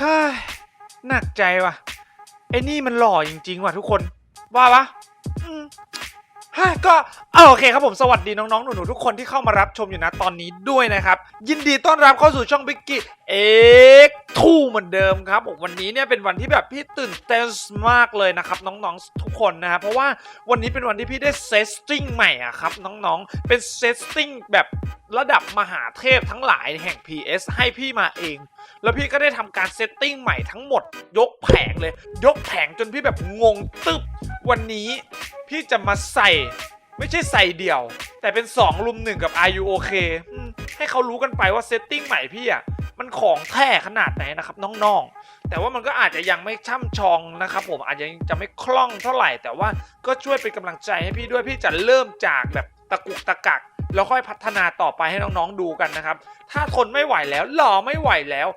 ฮ้ยหนักใจว่ะไอ้นี่มันหล่อจริง ๆ ว่ะทุกคน ว่าปะ ฮะก็โอเคครับผมสวัสดีน้องๆ หนูๆ ทุกคนที่เข้ามารับชมอยู่นะตอนนี้ด้วยนะครับ ยินดีต้อนรับเข้าสู่ช่องบิ๊กกี้เอ็กทูเหมือนเดิมครับผมวันนี้เนี่ยเป็นวันที่แบบพี่ตื่นเต้นมากเลยนะครับน้องๆทุกคนนะครับเพราะว่าวันนี้เป็นวันที่พี่ได้เซตติ้งใหม่อะครับน้องๆเป็นเซตติ้งแบบระดับมหาเทพทั้งหลายแห่ง PS ให้พี่มาเอง แล้วพี่ก็ได้ทำการเซตติ้งใหม่ทั้งหมด ยกแผงเลย ยกแผงจนพี่แบบงงตึบ วันนี้พี่จะมาใส่ ไม่ใช่ใส่เดี่ยว แต่เป็น 2 ลุมหนึ่งกับ Are You OK อืมให้เขารู้กันไปว่าเซตติ้งใหม่พี่อะมันของแท้ขนาดไหนนะครับน้องๆ แต่ว่ามันก็อาจจะยังไม่ช่ำชองนะครับผมอาจจะยังจะไม่คล่องเท่าไหร่ แต่ว่าก็ช่วยเป็นกำลังใจให้พี่ด้วยพี่จะเริ่มจากแบบตะกุกตะกักแล้วค่อยพัฒนาต่อไปให้น้องๆดูกันนะครับ ถ้าทนไม่ไหวแล้วหล่อไม่ไหวแล้ว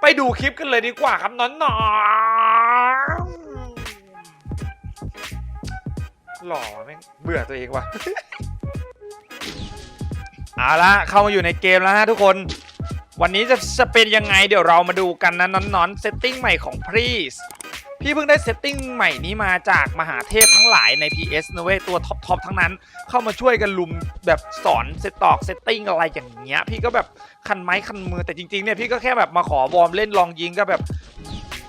ไปดูคลิปกันเลยดีกว่าครับน้องๆ หล่อแม่งเบื่อตัวเองว่ะ เอาละเข้ามาอยู่ในเกมแล้วฮะทุกคน วันนี้จะจะเป็นยังไงเดี๋ยวเรามาดูกันนะนอนๆเซตติ้งใหม่ของพรีสพี่เพิ่งได้เซตติ้งใหม่นี้มาจากมหาเทพทั้งหลายใน PS นะเว้ยตัวท็อปๆทั้งนั้น เข้ามาช่วยกันลุมแบบสอนเซตตอกเซตติ้งอะไรอย่างเงี้ย พี่ก็แบบคันไม้คันมือแต่จริงๆเนี่ยพี่ก็แค่แบบมาขอวอร์มเล่นลองยิงก็แบบ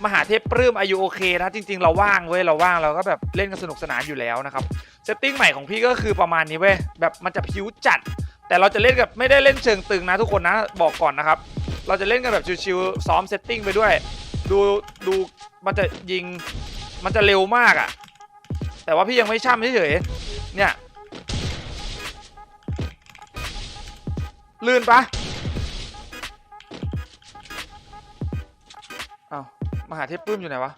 มหาเทพปลื้มอายุโอเคนะจริง ๆ เราว่างเว้ยเราว่างเราก็แบบเล่นกันสนุกสนานอยู่แล้วนะครับเซตติ้งใหม่ของพี่ก็คือประมาณนี้เว้ยแบบมันจะพิวจัด แต่เราจะเล่นกับไม่ได้เล่นเชิงตึงนะทุกคนนะบอกก่อนนะครับ เราจะเล่นกันแบบชิวๆซ้อมเซตติ้งไปด้วย ดูดูมันจะยิงมันจะเร็วมากอะ่ะ แต่ว่าพี่ยังไม่ช่ำเฉยๆเนี่ยลื่นปะ มหาเทพปื้มอยู่ไหนวะ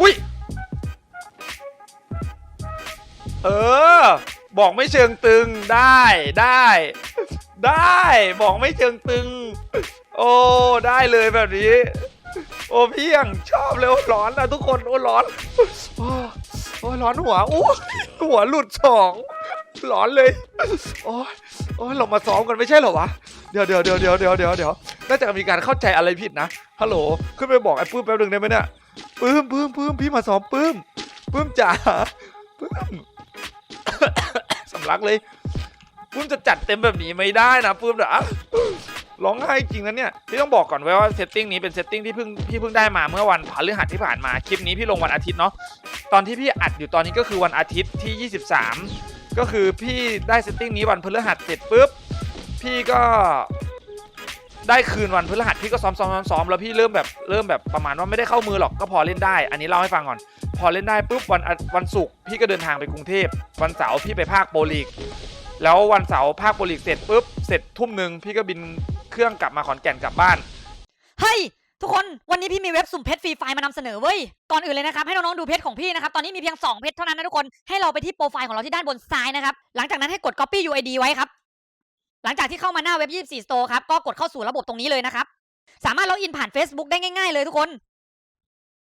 อุ้ย เออ บอกไม่เชิงตึงได้ได้ ได้บอกไม่เชิงตึง โอ้ได้เลยแบบนี้ โอ้เพียงชอบเลยโอ้ร้อนนะทุกคนโอ้ร้อนโอ้โอ้ร้อนหัวโอ้หัวหลุดสองร้อนเลยโอ้ย โอ้ยเรามาซ้อมกันไม่ใช่เหรอวะ เดี๋ยวเดี๋ยวเดี๋ยวเดี๋ยวเดี๋ยวเดี๋ยวเดี๋ยวน่าจะมีการเข้าใจอะไรผิดนะ ฮัลโหล ขึ้นไปบอกไอ้ปื้มแป๊บหนึงได้ไหมเนี่ย ปื้มปื้มปื้มพี่มาซ้อมปื้ม ปื้มจ๋า ปื้มสำลักเลย ปื้มจะจัดเต็มแบบนี้ไม่ได้นะปื้มเดี๋ยวร้องไห้จริงนะเนี่ยพี่ต้องบอกก่อนไว้ว่าเซตติ้งนี้เป็นเซตติ้งที่เพิ่งพี่เพิ่งได้มาเมื่อวันพฤหัสที่ผ่านมาคลิปนี้พี่ลงวันอาทิตย์เนาะตอนที่พี่อัดอยู่ตอนนี้ก็คือวันอาทิตย์ที่ 23 ก็คือพี่ได้เซตติ้งนี้วันพฤหัสเสร็จปุ๊บพี่ก็ได้คืนวันพฤหัสพี่ก็ซ้อมซ้อมซ้อมซ้อมแล้วพี่เริ่มแบบเริ่มแบบประมาณว่าไม่ได้เข้ามือหรอกก็พอเล่นได้ อันนี้เล่าให้ฟังก่อน พอเล่นได้ปุ๊บวันอาวันศุกร์พี่ก็เดินทางไปกรุงเทพวันเสาร์พี่ไปภาคโปรลีก แล้ววันเสาร์ภาคโปรลีกเสร็จปุ๊บเสร็จทุ่มหนึ่งพี่ก็บินเครื่องกลับมาขอนแก่นกลับบ้าน เฮ้ย ทุกคนวันนี้พี่มีเว็บสุ่มเพชรฟรีไฟล์มานำเสนอเว้ย ก่อนอื่นเลยนะครับให้น้องๆดูเพชรของพี่นะครับ ตอนนี้มีเพียง 2 เพชรเท่านั้นนะทุกคน ให้เราไปที่โปรไฟล์ของเราที่ด้านบนซ้ายนะครับ หลังจากนั้นให้กด copy UID ไว้ครับ หลังจากที่เข้ามาหน้าเว็บ 24 Store ครับ ก็กดเข้าสู่ระบบตรงนี้เลยนะครับ สามารถล็อกอินผ่าน Facebook ได้ง่าย ๆ เลยทุกคน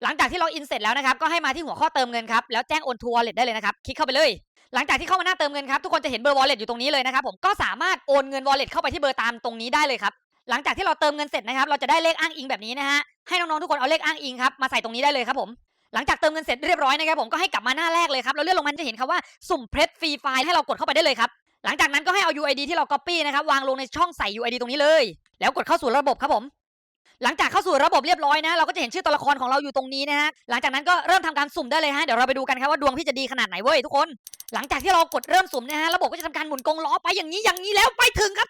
หลังจากที่ล็อกอินเสร็จแล้วนะครับ ก็ให้มาที่หัวข้อเติมเงินครับ แล้วแจ้งโอนทัวร์เลทได้เลยนะครับ คลิกเข้าไปเลย หลังจากที่เข้ามาหน้าเติมเงินครับ ทุกคนจะเห็นเบอร์ wallet อยู่ตรงนี้เลยนะครับผม ก็สามารถโอนเงิน wallet เข้าไปที่เบอร์ตามตรงนี้ได้เลยครับ หลังจากที่เราเติมเงินเสร็จนะครับ เราจะได้เลขอ้างอิงแบบนี้นะฮะ ให้น้องๆทุกคนเอาเลขอ้างอิงครับมาใส่ตรงนี้ได้เลยครับผม หลังจากเติมเงินเสร็จเรียบร้อยนะครับผมก็ให้กลับมาหน้าแรกเลยครับแล้วเลื่อนลงมันจะเห็นคำว่าสุ่มเพรสฟรีไฟล์ให้เรากดเข้าไปได้เลยครับ หลังจากนั้นก็ให้เอา UID ที่เรา copy นะครับวางลงในช่องใส่ UID ตรงนี้เลย แล้วกดเข้าสู่ระบบครับผม หลังจากเข้าสู่ระบบเรียบร้อยนะ เราก็จะเห็นชื่อตัวละครของเราอยู่ตรงนี้นะฮะ หลังจากนั้นก็เริ่มทำการสุ่มได้เลยฮะ เดี๋ยวเราไปดูกันครับว่าดวงพี่จะดีขนาดไหนเว้ยทุกคน หลังจากที่เรากดเริ่มสุ่มนะฮะ ระบบก็จะทำการหมุนกงล้อไปอย่างนี้อย่างนี้แล้วไปถึงครับ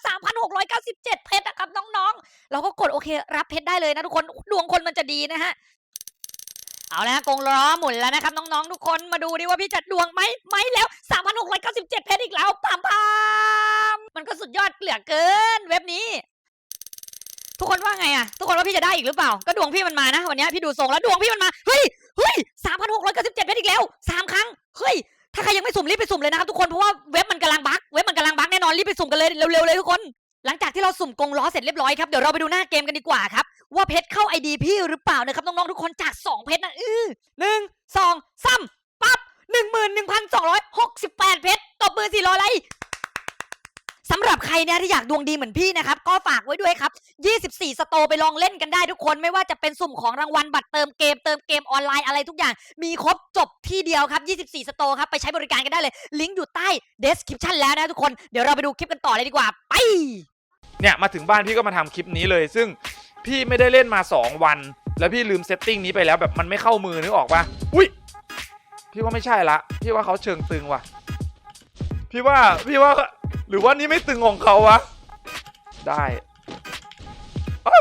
3,697 เพชรนะครับน้องๆ เราก็กดโอเครับเพชรได้เลยนะทุกคน ดวงคนมันจะดีนะฮะ เอาละกงล้อหมุนแล้วนะครับน้องๆ ทุกคน มาดูดิว่าพี่จะดดวงไหมไหมแล้ว 3,697 เพชรอีกแล้วปามพามมันก็สุดยอดเหลือเกินเกคน ไงอะทุกคนว่าพี่จะได้อีกหรือเปล่า ก็ดวงพี่มันมานะ วันนี้พี่ดูทรงแล้วดวงพี่มันมา เฮ้ย เฮ้ย3,697เก้าสิบเจ็ดเพชรอีกแล้วสามครั้ง เฮ้ย ถ้าใครยังไม่สุ่มรีบไปสุ่มเลยนะครับทุกคน เพราะว่าเว็บมันกำลังบั๊กเว็บมันกำลังบั๊กแน่นอนรีบไปสุ่มกันเลยเร็วๆเลยทุกคน หลังจากที่เราสุ่มกงล้อเสร็จเรียบร้อยครับ เดี๋ยวเราไปดูหน้าเกมกันดีกว่าครับ ว่าเพชรเข้าไอดีพี่หรือเปล่านะครับน้องๆทุกคนจาก2เพชรนะอื้อหนึ่งสองสามปั๊บหนึ่งหมื่นหนึ่งพันสองร้อยหกสิบแปดเพชรตบมือสี่ร้อยไลค์ สำหรับใครเนี่ยที่อยากดวงดีเหมือนพี่นะครับ ก็ฝากไว้ด้วยครับ 24 สโตไปลองเล่นกันได้ทุกคน ไม่ว่าจะเป็นสุ่มของรางวัลบัตรเติมเกมเติมเกมออนไลน์อะไรทุกอย่าง มีครบจบที่เดียวครับ 24 สโตครับ ไปใช้บริการกันได้เลย ลิงก์อยู่ใต้ description แล้วนะทุกคน เดี๋ยวเราไปดูคลิปกันต่อเลยดีกว่า ไป เนี่ยมาถึงบ้านพี่ก็มาทำคลิปนี้เลย ซึ่งพี่ไม่ได้เล่นมา 2 วัน แล้วพี่ลืมเซตติ้งนี้ไปแล้วแบบมันไม่เข้ามือนึกออกปะอุ้ยพี่ว่าไม่ใช่ละ พี่ว่าเขาเชิงตึงว่ะ พี่ว่าพี่ว่า หรือว่านี่ไม่ตึงของเขาวะ ได้อ้า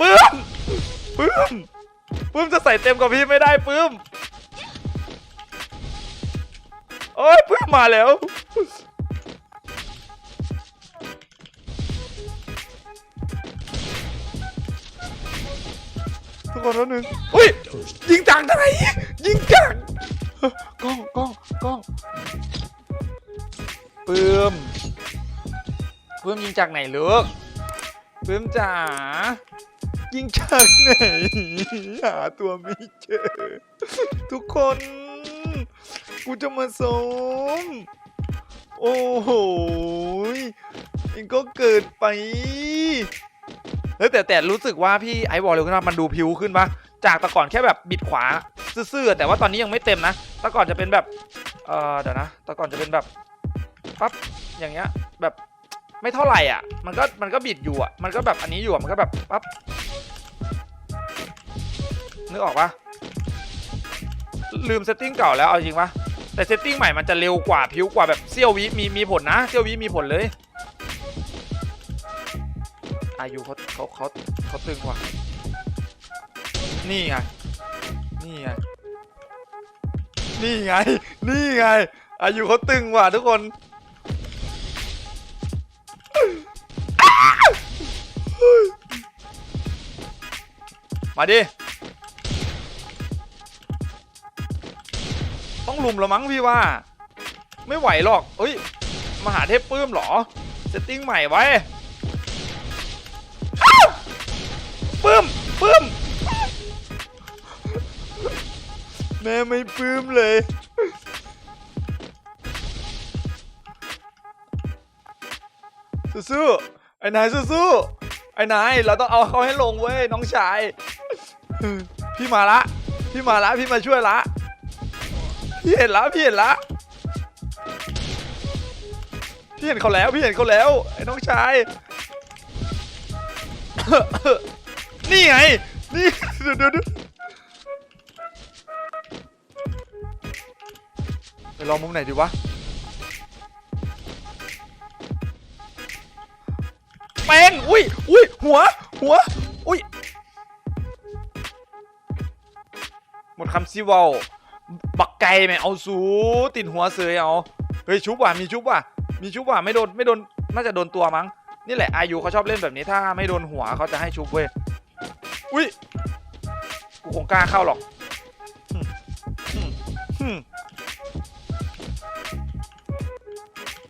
ปื้มปื้มปื้มจะใส่เต็มกับพี่ไม่ได้ปื้มโอ้ยเพื่อนมาแล้วทุกคนแล้วหนึ่งอุ้ยยิงจังทำไมยิงจัง กล้องกล้องกล้องปื้มปื้มยิงจากไหนลูกปื้มจ๋ายิงจากไหนหาตัวไม่เจอ ทุกคน กูจะมาซ้อมโอ้โหยเองก็เกิดไปเฮ้ยแต่แต่รู้สึกว่าพี่ไอวอลเร็วขึ้นมามันดูพิวขึ้นปะจากแต่ก่อนแค่แบบบิดขวา ซื่อๆแต่ว่าตอนนี้ยังไม่เต็มนะแต่ก่อนจะเป็นแบบเออเดี๋ยวนะแต่ก่อนจะเป็นแบบปั๊บอย่างเงี้ยแบบไม่เท่าไหร่อะ มันก็มันก็บิดอยู่อะ มันก็แบบอันนี้อยู่อะ มันก็แบบปั๊บนึกออกปะลืมเซตติ้งเก่าแล้วเอาจริงปะแต่เซตติ้งใหม่มันจะเร็วกว่าพิ้วกว่าแบบเซี่ยววิมีมีผลนะเซี่ยววิมีผลเลย อายุเขาเขาเขาเขาตึงว่ะ นี่ไง นี่ไง นี่ไง นี่ไง อายุเขาตึงว่ะทุกคนมาดิ ต้องลุมล้วมั้งพี่ว่า ไม่ไหวหรอกเอ้ย มหาเทพปื้มเหรอ เซตติ้งใหม่ไว้ปื้มปื้ม แม่ไม่ปื้มเลย สู้ๆ ไอ้นายสู้ๆ ไอ้นายเราต้องเอาเขาให้ลงเว้ยน้องชาย พี่มาละ พี่มาละ พี่มาช่วยละ พี่เห็นล้วพี่เห็นล้วพี่เห็นเขาแล้ว พี่เห็นเขาแล้ว ไอ้น้องชาย นี่ไง นี่เดี๋ยวเดี๋ยว ลองมุมไหนดีวะแป้งอุ้ยอุ้ยหัว หัว อุ้ย หมดคำซีวลบักไก่ไหมเอาสูติดหัวเสยเอาเฮ้ยชุบว่ะมีชุบว่ะมีชุบว่ะไม่โดนไม่โดนน่าจะโดนตัวมั้งนี่แหละอายุเขาชอบเล่นแบบนี้ถ้าไม่โดนหัวเขาจะให้ชุบเว้ยอุ้ยกูคงกล้าเข้าหรอก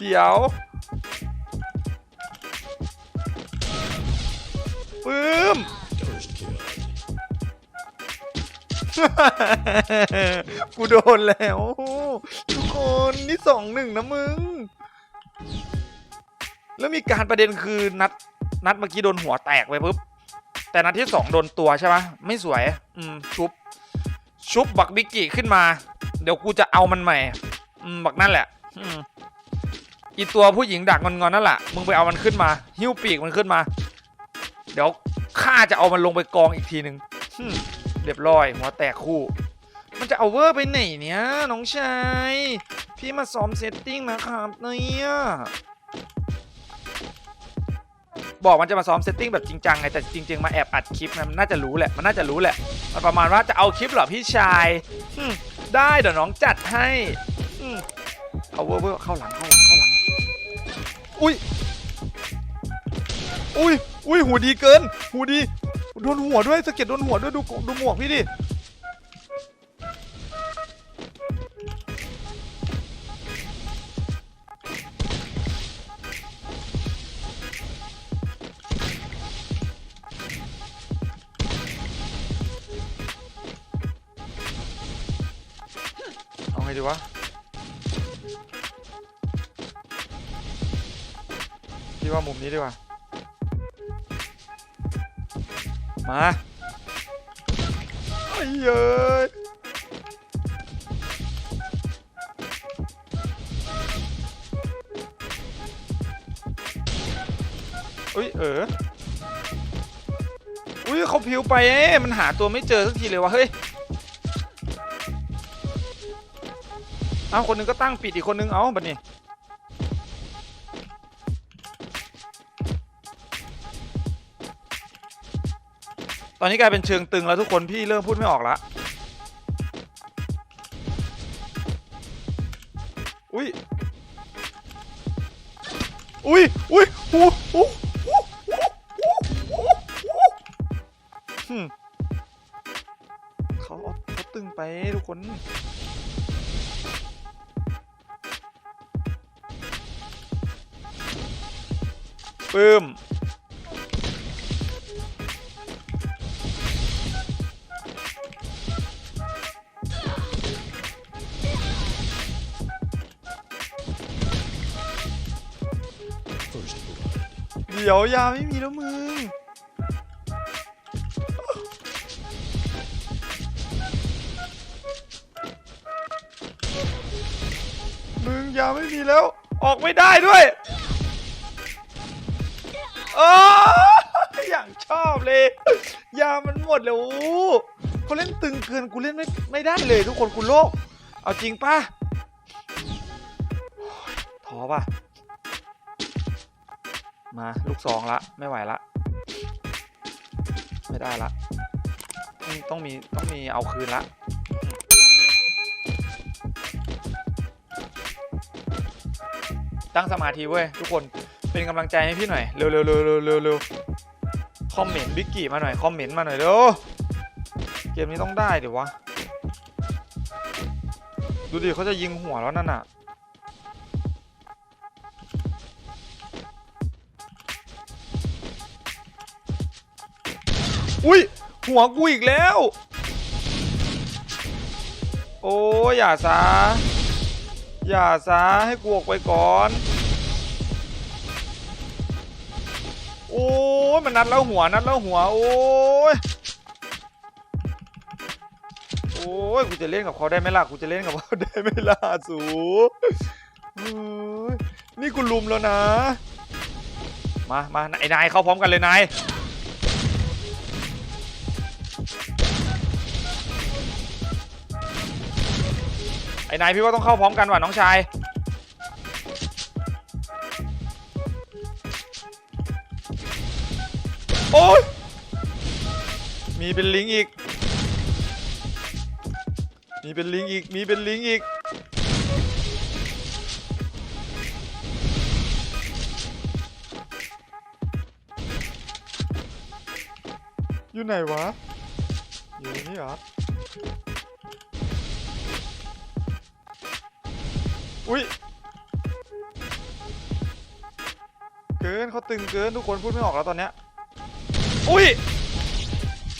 เดี๋ยวปื้มกูโดนแล้ว ทุกคนนี่สองหนึ่งนะมึง แล้วมีการประเด็นคือนัด นัดเมื่อกี้โดนหัวแตกไปปุ๊บ แต่นัดที่สองโดนตัวใช่ปะไม่สวย อืม ชุบ ชุบบักบิกกี้ขึ้นมา เดี๋ยวกูจะเอามันใหม่ อืม บักนั่นแหละ อืม อีตัวผู้หญิงดักงอนๆนั่นแหละมึงไปเอามันขึ้นมาหิ้วปีกมันขึ้นมา เดี๋ยวข้าจะเอามันลงไปกองอีกทีหนึ่งเรียบร้อยหัวแตกคู่ มันจะเอาเวอร์ไปไหนเนี่ยน้องชายพี่มาซ้อมเซตติ้งนะครับเนี่ยบอกมันจะมาซ้อมเซตติ้งแบบจริงจังไงแต่จริงๆมาแอบอัดคลิปนะมันน่าจะรู้แหละมันน่าจะรู้แหละมันประมาณว่าจะเอาคลิปเหรอพี่ชายได้เดี๋ยวน้องจัดให้เอาเวอร์เวอร์เข้าหลังเข้าหลังเข้าหลัง อุ้ยอุ้ยอุ้ยหูดีเกินหูดีโดนหัวด้วยสะเก็ดโดนหัวด้วยดูดูหมวกพี่ดิเอาไงดีวะ พี่ว่ามุมนี้ดีกว่า มาไอ้เย้ยอุ้ยเอออุ้ยเขาพิวไปเอ๊มันหาตัวไม่เจอสักทีเลยวะเฮ้ยเอาคนหนึงก็ตั้งปิดอีกคนนึงเอาบัดนี้ ตอนนี้กลายเป็นเชิงตึงแล้วทุกคนพี่เริ่มพูดไม่ออกละอุ้ย อุ้ย อุ้ยหูหูหูหูหึเขาเอาเขาตึงไปทุกคน ปึ้ม เดี๋ยวยาไม่มีแล้วมึงมึงยาไม่มีแล้ว ออกไม่ได้ด้วยโอ้อย่างชอบเลย ยามันหมดแล้วเขาเล่นตึงเกินกูเล่นไม่ไม่ได้เลยทุกคนกูโลก เอาจริงป่ะท้อป่ะ มาลูกสองละไม่ไหวละ ไม่ได้ละต้องต้องมีต้องมีเอาคืนละตั้งสมาธิเว้ยทุกคนเป็นกำลังใจให้พี่หน่อยเร็วเร็วเร็วเร็วเร็วเร็วคอมเมนต์บิ๊กกี้มาหน่อย คอมเมนต์มาหน่อยเร็วเกมนี้ต้องได้เดี๋ยววะ ดูดิเขาจะยิงหัวแล้วนั่นน่ะ อุ้ยหัวกูอีกแล้ว โอ้ยอย่าซะอย่าซะให้กูออกไปก่อน โอ้ยมันนัดแล้วหัวนัดแล้วหัว โอ้ยโอ้ยกูจะเล่นกับเขาได้ไหมล่ะกูจะเล่นกับเขาได้ไหมล่ะสูนี่กูลุมแล้วนะ มามาไอ้นายเข้าพร้อมกันเลยนาย ไอ้นายพี่ว่าต้องเข้าพร้อมกันว่ะน้องชาย โอ้ย มีเป็นลิงอีก มีเป็นลิงอีก มีเป็นลิงอีก อยู่ไหนวะ อยู่นี่เหรอ อุ้ยเกินเขาตึงเกินทุกคนพูดไม่ออกแล้วตอนเนี้ยอุ้ย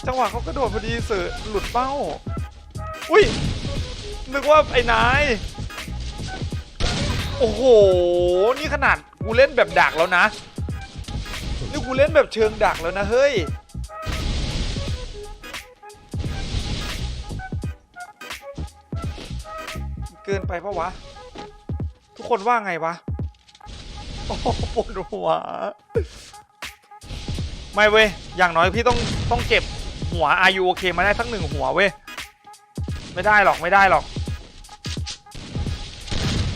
จังหวะเขากระโดดพอดีเสือหลุดเป้า อุ้ยนึกว่าไอ้นาย โอ้โห นี่ขนาดกูเล่นแบบดักแล้วนะ นี่กูเล่นแบบเชิงดักแล้วนะเฮ้ย เกินไปปะวะ ทุกคนว่าไงวะ โอ้ปวดหัว ไม่เว้ย อย่างน้อยพี่ต้องต้องเก็บหัวอายุโอเคมาได้สักหนึ่งหัวเว้ย ไม่ได้หรอกไม่ได้หรอก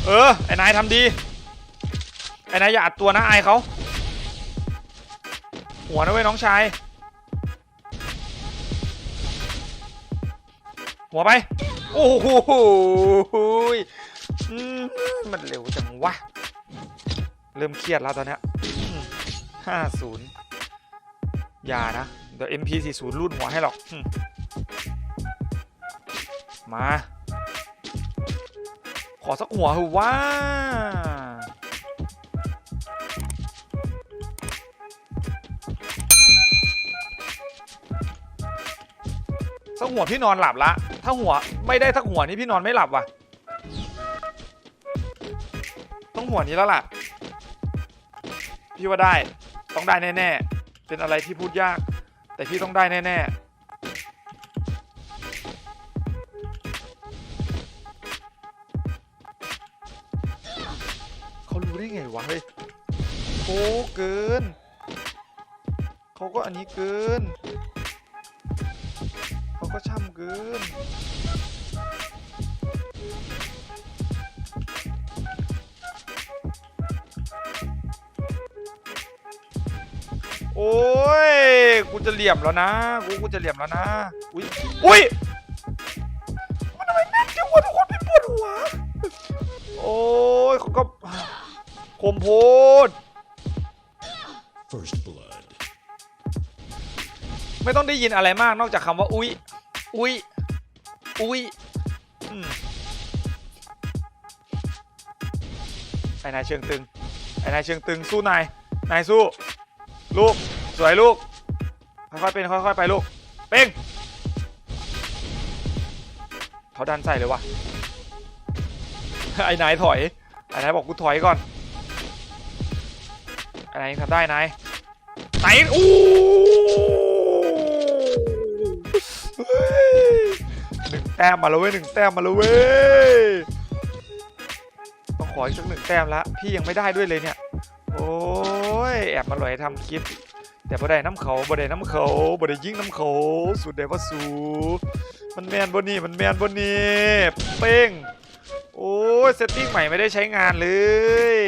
เออ ไอ้นายทำดี ไอ้นายอย่าอัดตัวนะไอเขาหัวนะเว้ยน้องชาย หัวไป โอ้โห มันเร็วจังวะ เริ่มเครียดแล้วตอนนี้ห้าศูนย์อย่านะเดี๋ยว MP40 รูดหัวให้หรอกมมา ขอสักหัวเถอะว่าสักหัวพี่นอนหลับละ ถ้าหัวไม่ได้สักหัวนี่พี่นอนไม่หลับว่ะ ต้องหัวนี้แล้วล่ะ พี่ว่าได้ ต้องได้แน่ๆ เป็นอะไรที่พูดยาก แต่พี่ต้องได้แน่ๆเขารู้ได้ไงวะเฮ้ยโอ้เกิน เขาก็อันนี้เกิน เขาก็ช่ำเกิน ลี่ยมแล้วนะกูกูจะเหลี่ยมแล้วนะ อุ้ยอุ้ยมันทำไมแม่นจังวะทุกคนพี่ปวดหัว โอ้ยเขาก็คมโพด First blood. ไม่ต้องได้ยินอะไรมากนอกจากคำว่า อุ้ยอุ้ยอุ้ยอืมไอ้นายเชิงตึงไอ้นายเชิงตึงสู้นาย นายสู้ ลูก สวยลูก ค่อยๆเป็นค่อยๆไปลูก เป้งเขาดันใส่เลยวะไอ้นายถอย ไอ้นายบอกกูถอยก่อน ไอ้นายทำได้นายไหนอู้ยหนึ่งแต้มมาแล้วเว้ยหนึ่งแต้มมาแล้วเว้ย ต้องขออีกสักหนึ่งแต้มละ พี่ยังไม่ได้ด้วยเลยเนี่ย โอ้ย แอบมาหลอยทำคลิป แต่บ่ได้น้ำเขาบ่ได้น้ำเขาบ่ได้ยิงน้ำเขาสุดเดว่าสูมันแมนบนนี่มันแมนบนนี่เป้งโอ้ยเซตติ้งใหม่ไม่ได้ใช้งานเลย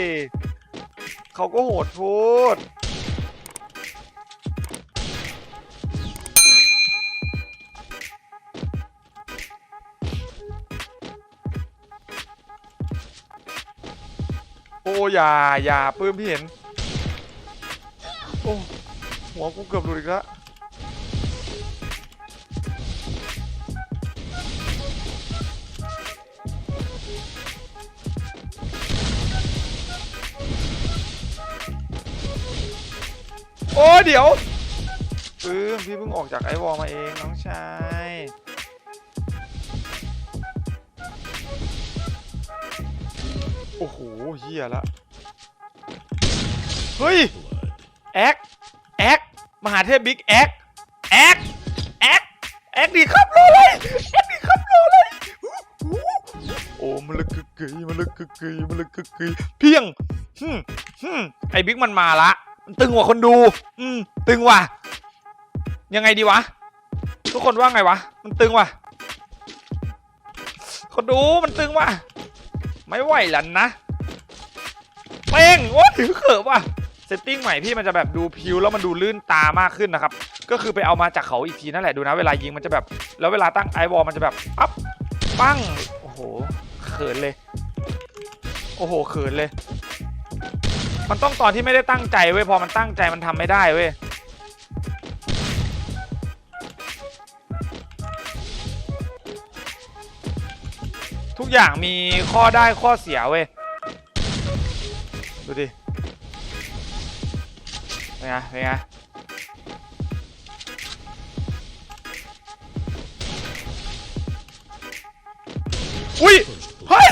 เขาก็โหดโพดโอ้อย่าอย่าปื้มพี่เห็น โอ้ หัวกูเกือบหลุดอีกแล้วโอ้เดี๋ยวปื้มพี่เพิ่งออกจากไอวอลมาเองน้องชายโอ้โหเฮียละ เฮ้ย Blood. แอคแอค มหาเทพบิ๊กแอคแอคแอคแอคดีครับโลเลยแอคดีครับโลเลยโอ้มันละกึกกยมันละกึกกยมันละกึกกยเพียงฮึมฮึมไอ้บิ๊กมันมาละมันตึงกว่าคนดู อืมตึงว่ะ ยังไงดีวะ ทุกคนว่าไงวะ มันตึงว่ะ คนดูมันตึงว่ะ ไม่ไหวแล้วนะเป้งโอ้ถือเขอะว่ะ เซตติ้งใหม่พี่มันจะแบบดูพิวแล้วมันดูลื่นตามากขึ้นนะครับ ก็คือไปเอามาจากเขาอีกทีนั่นแหละดูนะ เวลายิงมันจะแบบ แล้วเวลาตั้งไอวอลมันจะแบบปั๊บปั้งโอ้โหเขินเลย โอ้โหเขินเลย มันต้องตอนที่ไม่ได้ตั้งใจเว้ยพอมันตั้งใจมันทำไม่ได้เว้ยทุกอย่างมีข้อได้ข้อเสียเว้ย ดูดิ เป็นไงเป็นไงอุ้ย First blood. เฮ้ย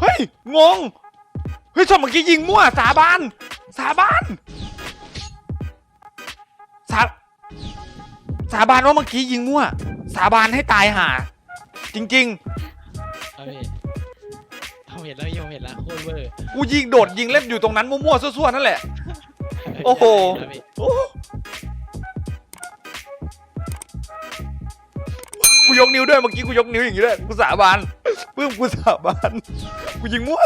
เฮ้ย งง เฮ้ยชอบเมื่อกี้ยิงมั่ว สาบาน สาบาน สา สาบานว่าเมื่อกี้ยิงมั่ว สาบานให้ตายห่า จริงเอาพี่ผมเห็นแล้วพี่ผมเห็นแล้วโคตรเวอร์ ๆ กูยิงโดดยิงเล่นอยู่ตรงนั้นมั่วๆซั่วๆนั่นแหละ โอ้โห กูยกนิ้วด้วยเมื่อกี้กูยกนิ้วอย่างนี้ด้วยกูสาบานปื้มกูสาบานกูยิงมั่ว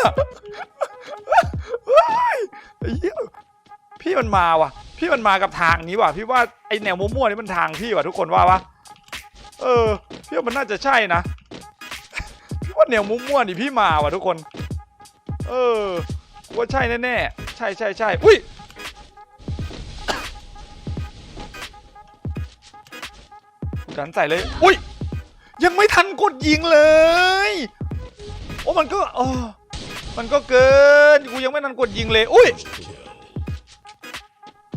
เฮ้ยไอ้เหี้ยพี่มันมาว่ะ พี่มันมากับทางนี้ว่ะ พี่ว่าไอแนวมั่วๆนี่มันทางพี่ว่ะทุกคนว่าปะเออพี่ว่ามันน่าจะใช่นะพี่ว่าแนวมั่วๆนี่พี่มาว่ะทุกคน เออว่าใช่แน่ๆใช่ใช่ใช่อุ้ยันใส่เลย อุ้ย ยังไม่ทันกดยิงเลย โอ้มันก็เออมันก็เกิน กูยังไม่ทันกดยิงเลย อุ้ย First kill.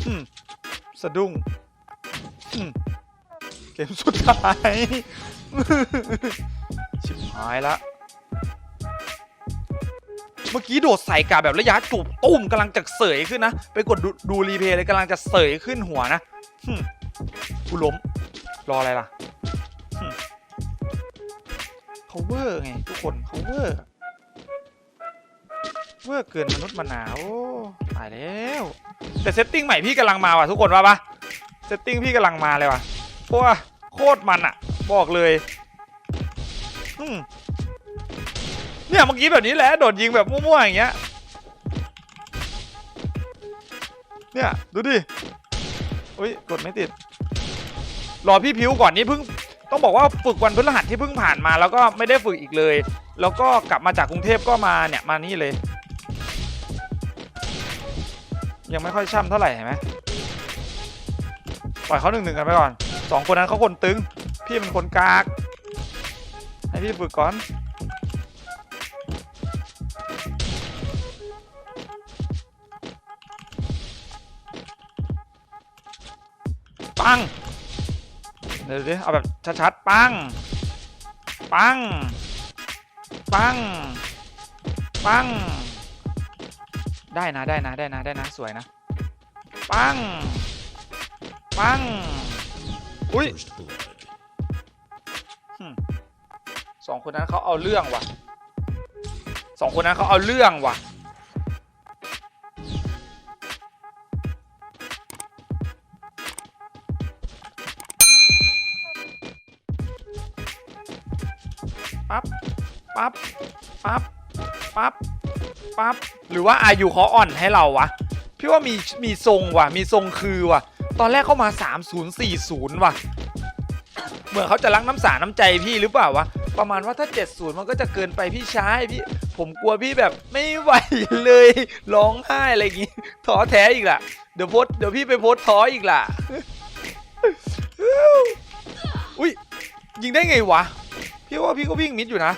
อืมสะดุ้งเกมสุดท้าย ชิบหายละ เมื่อกี้โดดใส่กาแบบระยะจูบตุ้มกำลังจะเสยขึ้นนะ ไปกดดูดูรีเพย์เลยกำลังจะเสยขึ้นหัวนะฮึมกูล้ม รออะไรล่ะหึ่มเขาเวอร์ไงทุกคนเขาเวอร์เวอร์เกินมนุษย์มนาโอ้ตายแล้ว แต่เซตติ้งใหม่พี่กำลังมาว่ะทุกคนว่าปะเซตติ้งพี่กำลังมาเลยว่ะเพราะว่าโคตรมันอะบอกเลยเนี่ยเมื่อกี้แบบนี้แหละโดดยิงแบบมั่วๆอย่างเงี้ย เนี่ย ดูดิอุ้ยกดไม่ติด รอพี่พิวก่อนนี่เพิ่งต้องบอกว่าฝึกวันพฤหัสที่เพิ่งผ่านมา แล้วก็ไม่ได้ฝึกอีกเลย แล้วก็กลับมาจากกรุงเทพก็มาเนี่ยมานี่เลย ยังไม่ค่อยช่ำเท่าไหร่เห็นไหมปล่อยเขาหนึ่งหนึ่งกันไปก่อนสองคนนั้นเขาคนตึง พี่เป็นคนกาก ให้พี่ฝึกก่อนปัง เดี๋ยวดิเอาแบบชัดๆ ปัง ปัง ปัง ปัง ได้นะได้นะได้นะได้นะสวยนะ ปัง ปัง อุ้ยสองคนนั้นเขาเอาเรื่องว่ะสองคนนั้นเขาเอาเรื่องว่ะ ปั๊บปั๊บปั๊บปั๊บหรือว่าอายุเขาอ่อนให้เราวะพี่ว่ามีมีทรงว่ะ มีทรงคือว่ะ ตอนแรกเข้ามา 3040 ว่ะ เหมือนเขาจะรักน้ำสาน้ำใจพี่หรือเปล่าวะ ประมาณว่าถ้า 70 มันก็จะเกินไปพี่ชายพี่ ผมกลัวพี่แบบไม่ไหวเลยร้องไห้อะไรอย่างงี้ท้อแท้อีกล่ะ เดี๋ยวโพสเดี๋ยวพี่ไปโพสท้ออีกล่ะ อุ้ยยิงได้ไงวะ พี่ว่าพี่ก็วิ่งมิดอยู่นะ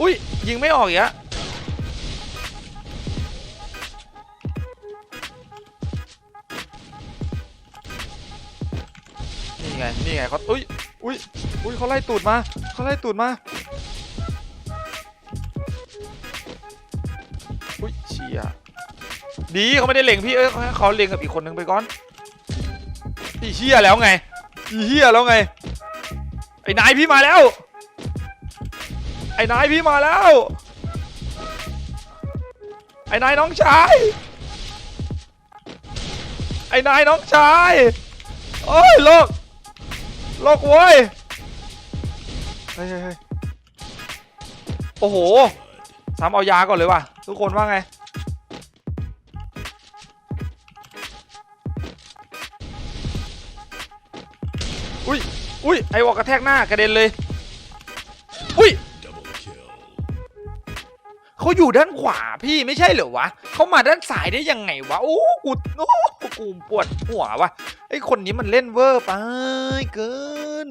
อุ้ยยิงไม่ออกอีกอะนี่ไง นี่ไงเขาอุ้ยอุ้ยอุ้ยเขาไล่ตูดมาเขาไล่ตูดมาอุ้ยเชียดีเขาไม่ได้เล็งพี่เอ้ยเขาเขาเล็งกับอีกคนนึงไปก่อนอีเชียแล้วไงอีเชียแล้วไงไอ้นายพี่มาแล้ว ไอ้นายพี่มาแล้ว ไอ้นายน้องชาย ไอ้นายน้องชาย โอ้ยโลก โลกเว้ยเฮ้ยเฮ้ยเฮ้ยโอ้โหซ้ำเอายาก่อนเลยว่ะ ทุกคนว่าไง อุ้ยอุ้ยไอวอกกระแทกหน้ากระเด็นเลย อุ้ย เขาอยู่ด้านขวาพี่ไม่ใช่เหรอวะเขามาด้านซ้ายได้ยังไงวะโอ้กูโอ้กูปวดหัววะไอคนนี้มันเล่นเวอร์ไปเกิน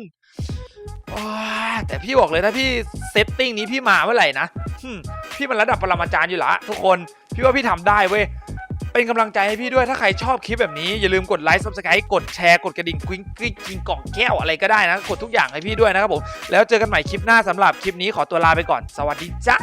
แต่พี่บอกเลยถ้าพี่เซตติ้งนี้พี่มาเมื่อไหร่นะพี่มันระดับปรมาจารย์อยู่ละทุกคนพี่ว่าพี่ทำได้เว้ยเป็นกำลังใจให้พี่ด้วยถ้าใครชอบคลิปแบบนี้ อย่าลืมกดไลค์ซับสไครต์กดแชร์กดกระดิ่งกริ๊งกริ๊งกินกล่องแก้วอะไรก็ได้นะ กดทุกอย่างให้พี่ด้วยนะครับผม แล้วเจอกันใหม่คลิปหน้าสำหรับคลิปนี้ขอตัวลาไปก่อน สวัสดีจ้า